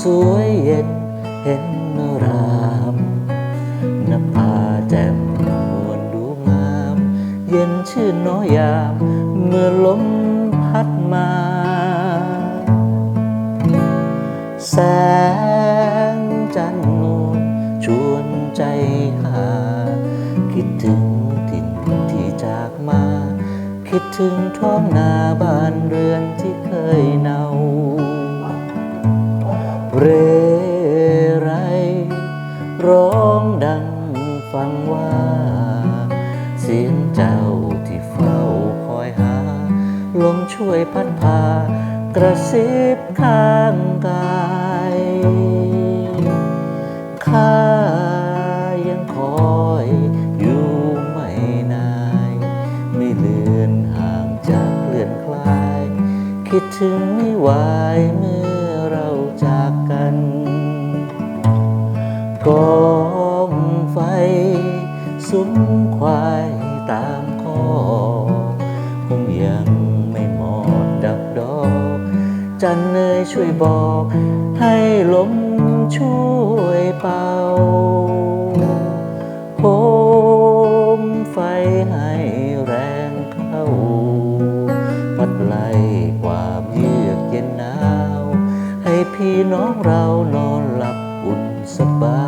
สวยเย็นเห็นรามนภาแจ่มนวลดูงาม เย็นชื่นน้อยยาม เมื่อลมพัดมา แสงจันทร์นวลชวนใจหา คิดถึงถิ่นที่จากมา คิดถึงท้องนาบ้านเรือนที่เคย ร้องดังฟังว่า เสียงเจ้าที่เฝ้าคอยหา ลมช่วยพัดพากระซิบข้างกายข้ายังคอยอยู่ไม่นาย ไม่เลือนห่างจากเลือนคลาย คิดถึงไม่ไหวเมื่อเราจากกันกองไฟ ซุ้มควายตามคอคงยังไม่หมดดับดอก จันเนยช่วยบอก ให้ลมช่วยเป่าโหมไฟให้แรงเข้า พัดไล่ความเยือกเย็นหนาว ให้พี่น้องเรานอนหลับอุ่นสบาย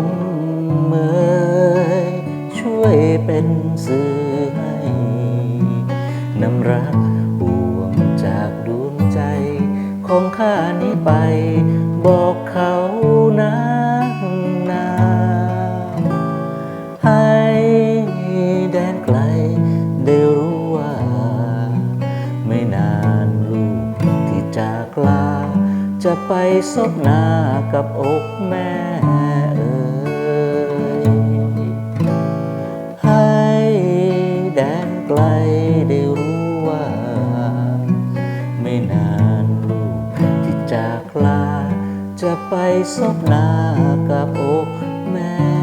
มเมยช่วยเป็นสื่อให้นำรักห่วงจากดวงใจ ของข้านี้ไป บอกเขานะนาให้แดนไกลได้รู้ว่า ไม่นานลูกที่จากลา จะไปซบหน้ากับอกแม่ ไปซบหน้ากับอกแม่